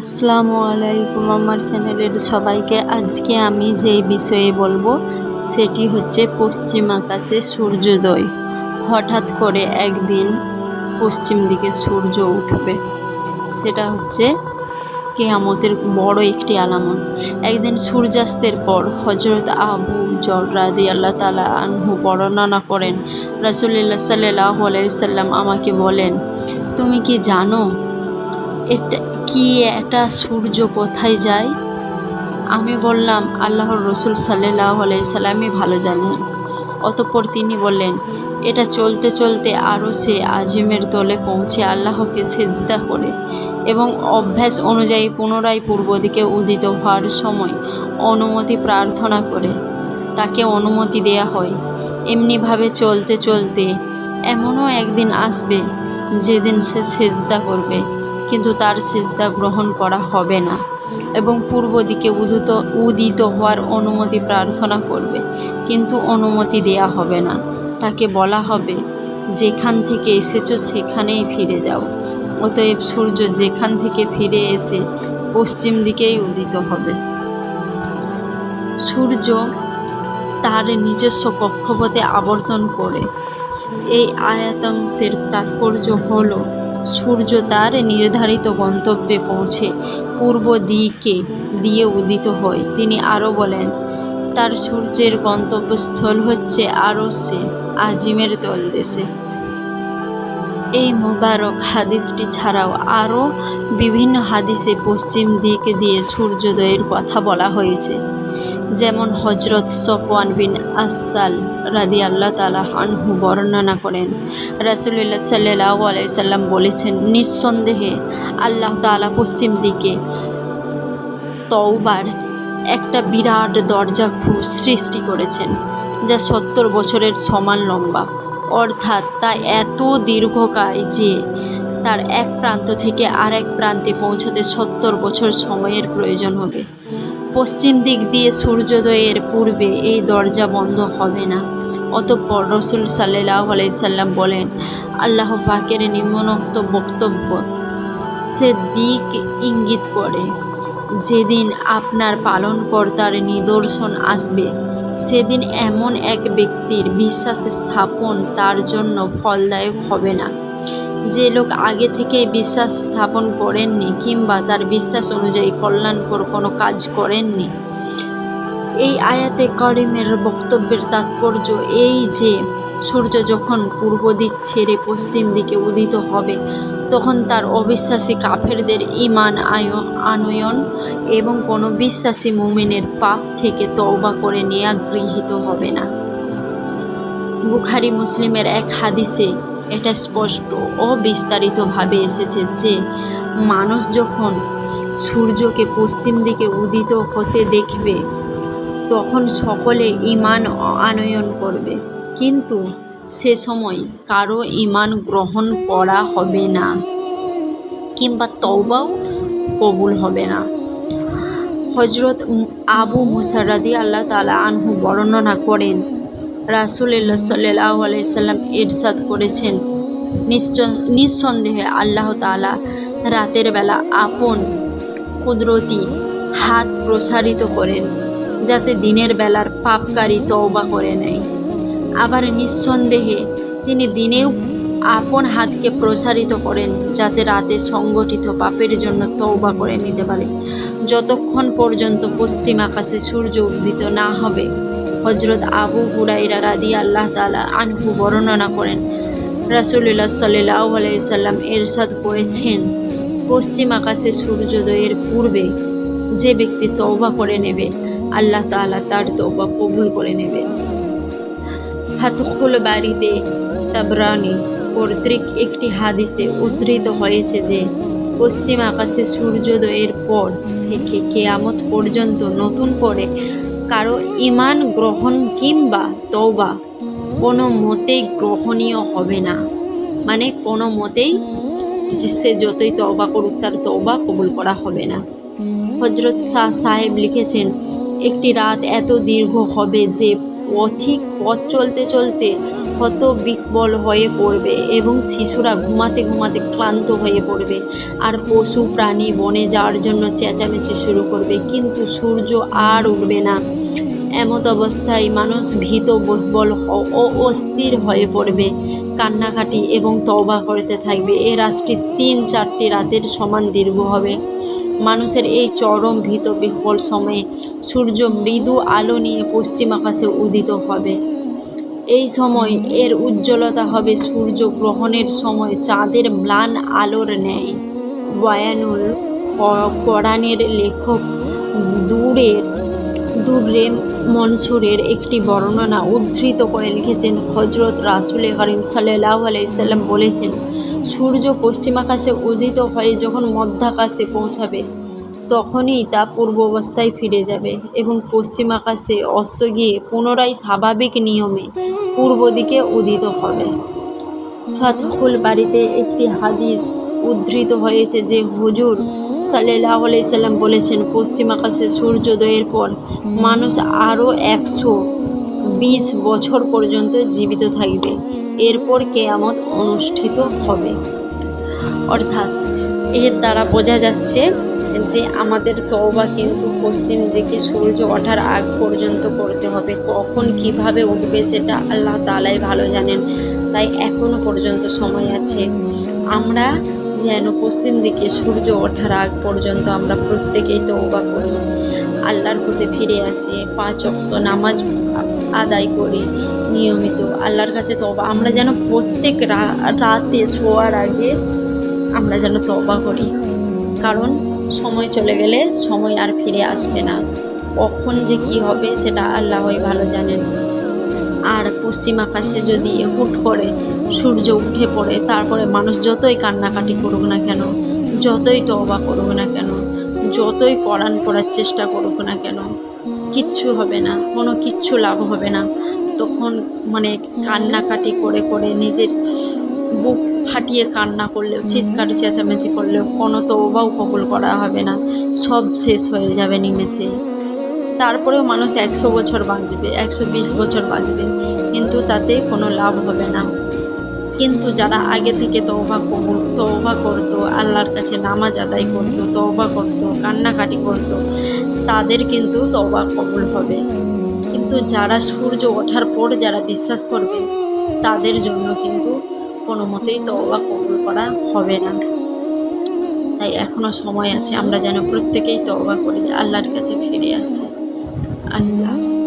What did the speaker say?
আসসালামু আলাইকুম আমার চ্যানেলের সবাইকে। আজকে আমি যেই বিষয়ে বলব, সেটি হচ্ছে পশ্চিম আকাশে সূর্যোদয়। হঠাৎ করে একদিন পশ্চিম দিকে সূর্য উঠবে। সেটা হচ্ছে কেয়ামতের বড় একটি আলামত। একদিন সূর্যাস্তের পর হজরত আবু জর রাদি আল্লাহ তালা আনহু বর্ণনা করেন রাসুলিল্লা সাল্লাহ আলাইসাল্লাম আমাকে বলেন, তুমি কি জানো, এটা কি একটা সূর্য কোথায় যায়? আমি বললাম, আল্লাহর রসুল সাল্লাহ সাল্লামই ভালো জানেন অতঃপর তিনি বললেন, এটা চলতে চলতে আরও সে আজিমের তলে পৌঁছে আল্লাহকে সেজদা করে এবং অভ্যাস অনুযায়ী পুনরায় পূর্ব দিকে উদিত হওয়ার সময় অনুমতি প্রার্থনা করে। তাকে অনুমতি দেয়া হয়। এমনিভাবে চলতে চলতে এমনও একদিন আসবে যেদিন সে সেজদা করবে। কিন্তু তার সেজদা গ্রহণ করা হবে না এবং পূর্ব দিকে উদিত উদিত হওয়ার অনুমতি প্রার্থনা করবে। কিন্তু অনুমতি দেয়া হবে না। তাকে বলা হবে, যেখান থেকে এসেছ সেখানেই ফিরে যাও। অতএব সূর্য যেখান থেকে ফিরে এসে পশ্চিম দিকেই উদিত হবে। সূর্য তার নিজস্ব কক্ষপথে আবর্তন করে। এই আয়াতাংশের তাৎপর্য হলো সূর্য তার নির্ধারিত গন্তব্যে পৌঁছে পূর্ব দিকে দিয়ে উদিত হয়। তিনি আরও বলেন, তার সূর্যের গন্তব্যস্থল হচ্ছে আরসে, আজিমের তলদেশে। এই মোবারক হাদিসটি ছাড়াও আরও বিভিন্ন হাদিসে পশ্চিম দিক দিয়ে সূর্যোদয়ের কথা বলা হয়েছে। যেমন হজরত সফওয়ান বিন আসাল রাদি আল্লাহ তালা আনহু বর্ণনা করেন। রাসুল্লাহ সাল্লাহ আলাইসাল্লাম বলেছেন, নিঃসন্দেহে আল্লাহ তালা পশ্চিম দিকে তওবার একটা বিরাট দরজা সৃষ্টি করেছেন, যা সত্তর বছরের সমান লম্বা। অর্থাৎ তা এত দীর্ঘকায় যে তার এক প্রান্ত থেকে আরেক প্রান্তে পৌঁছতে সত্তর বছর সময়ের প্রয়োজন হবে। পশ্চিম দিক দিয়ে সূর্যোদয়ের পূর্বে এই দরজা বন্ধ হবে না। অতঃপর রসুল সাল্লাহ আলাইসাল্লাম বলেন, আল্লাহ পাকের নিম্নোক্ত বক্তব্য সে দিক ইঙ্গিত করে, যেদিন আপনার পালনকর্তার নিদর্শন আসবে, সেদিন এমন এক ব্যক্তির বিশ্বাস স্থাপন তার জন্য ফলদায়ক হবে না। যে লোক আগে থেকে বিশ্বাস স্থাপন করেননি কিংবা তার বিশ্বাস অনুযায়ী কল্যাণকর কোনো কাজ করেননি। এই আয়াতে করিমের বক্তব্যের তাৎপর্য এই যে, সূর্য যখন পূর্ব দিক ছেড়ে পশ্চিম দিকে উদিত হবে, তখন তার অবিশ্বাসী কাফেরদের ইমান আনয়ন এবং কোনো বিশ্বাসী মুমিনের পাপ থেকে তওবা করে নেয়া গৃহীত হবে না। বুখারি, মুসলিমের এক হাদিসে এটা স্পষ্ট ও বিস্তারিতভাবে এসেছে যে মানুষ যখন সূর্যকে পশ্চিম দিকে উদিত হতে দেখবে, তখন সকলে ইমান আনয়ন করবে। কিন্তু সে সময় কারও ইমান গ্রহণ করা হবে না কিংবা তওবাও কবুল হবে না। হজরত আবু মুসারাদি আল্লাহ তালা আনহু বর্ণনা করেন রাসুল্লাহ সাল্লাহ আলাইসাল্লাম এরশাদ করেছেন। নিঃসন্দেহে আল্লাহ তালা রাতের বেলা আপন কুদরতি হাত প্রসারিত করেন, যাতে দিনের বেলার পাপকারী তওবা করে নেয়। আবার নিঃসন্দেহে তিনি দিনেও আপন হাতকে প্রসারিত করেন, যাতে রাতে সংগঠিত পাপের জন্য তৌবা করে নিতে পারে। যতক্ষণ পর্যন্ত পশ্চিম আকাশে সূর্য উদ্দিত না হবে হজরত আবু হুরাইরা রাদি আল্লাহ তালা আনহু বর্ণনা করেন রাসুল্লাহ সাল্লাহ আলাইসাল্লাম এরশাদ করেছেন, পশ্চিম আকাশে সূর্যোদয়ের পূর্বে যে ব্যক্তি তওবা করে নেবে, আল্লাহ তালা তার তৌবা কবুল করে নেবে। ফাতুকুল বাড়িতে তাবরানি কর্তৃক একটি হাদিসে উদ্ধৃত হয়েছে যে, পশ্চিম আকাশে সূর্যোদয়ের পর থেকে কেয়ামত পর্যন্ত নতুন করে কারও ইমান গ্রহণ কিংবা তওবা কোনো মতেই গ্রহণীয় হবে না। মানে কোনো মতেই সে যতই তওবা করুক তার তওবা কবুল করা হবে না। হজরত শাহ সাহেব লিখেছেন, একটি রাত এত দীর্ঘ হবে যে পথিক পথ চলতে চলতে হত বিকবল হয়ে পড়বে এবং শিশুরা ঘুমাতে ঘুমাতে ক্লান্ত হয়ে পড়বে। আর পশু প্রাণী বনে যাওয়ার জন্য চেঁচামেচি শুরু করবে, কিন্তু সূর্য আর উঠবে না। এমত অবস্থায় মানুষ ভীত বল ও অস্থির হয়ে পড়বে। কান্নাকাটি এবং তবা করতে থাকবে। এ রাতটি তিন চারটি রাতের সমান দীর্ঘ হবে। মানুষের এই চরম ভীত বিহ্বল সময়ে সূর্য মৃদু আলো নিয়ে পশ্চিম আকাশে উদিত হবে। এই সময় এর উজ্জ্বলতা হবে সূর্য গ্রহণের সময় চাঁদের ম্লান আলোর ন্যায়। বয়ানুল কোরআনের লেখক দূরের, দূরে মনসুরের একটি বর্ণনা উদ্ধৃত করে লিখেছেন হজরত রাসুল করিম সাল্লাহ আলাইসাল্লাম বলেছেন, সূর্য পশ্চিম আকাশে উদিত হয়ে যখন মধ্যাকাশে পৌঁছাবে, তখনই তা পূর্ব অবস্থায় ফিরে যাবে এবং পশ্চিম আকাশে অস্ত গিয়ে পুনরায় স্বাভাবিক নিয়মে পূর্ব দিকে উদিত হবে। ফাতহুল বাড়িতে একটি হাদিস উদ্ধৃত হয়েছে যে হুজুর সাল্লাহ সাল্লাম বলেছেন, পশ্চিম আকাশে সূর্যোদয়ের পর মানুষ আরও একশো বিশ বছর পর্যন্ত জীবিত থাকবে। এরপর কেয়ামত অনুষ্ঠিত হবে। অর্থাৎ এর দ্বারা বোঝা যাচ্ছে যে আমাদের তওবা কিন্তু পশ্চিম দিকে সূর্য ওঠার আগ পর্যন্ত করতে হবে। কখন কীভাবে উঠবে সেটা আল্লাহ তালাই ভালো জানেন। তাই এখনও পর্যন্ত সময় আছে। আমরা যেন পশ্চিম দিকে সূর্য ওঠার আগ পর্যন্ত আমরা প্রত্যেকেই তওবা করি। আল্লাহর প্রতি ফিরে আসি, পাঁচ অক্ত নামাজ আদায় করি নিয়মিত। আল্লাহর কাছে তওবা, আমরা যেন প্রত্যেক রাতে শোয়ার আগে আমরা যেন তওবা করি। কারণ সময় চলে গেলে সময় আর ফিরে আসবে না। কখন যে কি হবে সেটা আল্লাহই ভালো জানেন। পশ্চিম আকাশে যদি হুট করে সূর্য উঠে পড়ে, তারপরে মানুষ যতই কান্নাকাটি করুক না কেন, যতই তওবা করুক না কেন, যতই কোরআন করার চেষ্টা করুক না কেন, কিচ্ছু হবে না, কোনো কিচ্ছু লাভ হবে না। তখন মানে কান্নাকাটি করে করে নিজের বুক ফাটিয়ে কান্না করলেও, চিৎকার চেঁচামেচি করলেও কোনো তওবাও কবুল করা হবে না। সব শেষ হয়ে যাবে নিমেষে তারপরেও মানুষ একশো বছর বাঁচবে, একশো বিশ বছর বাঁচবে। কিন্তু তাতে কোনো লাভ হবে না। কিন্তু যারা আগে থেকে তওবা কবুল, তওবা করতো, আল্লাহর কাছে নামাজ আদায় করতো, তওবা করতো, কান্নাকাটি করতো, তাদের কিন্তু তওবা কবুল হবে। কিন্তু যারা সূর্য ওঠার পর যারা বিশ্বাস করবে, তাদের জন্য কিন্তু কোনো মতেই তওবা কবুল করা হবে না। তাই এখনও সময় আছে, আমরা যেন প্রত্যেকেই তওবা করি, আল্লাহর কাছে ফিরে আসি। আল্লাহ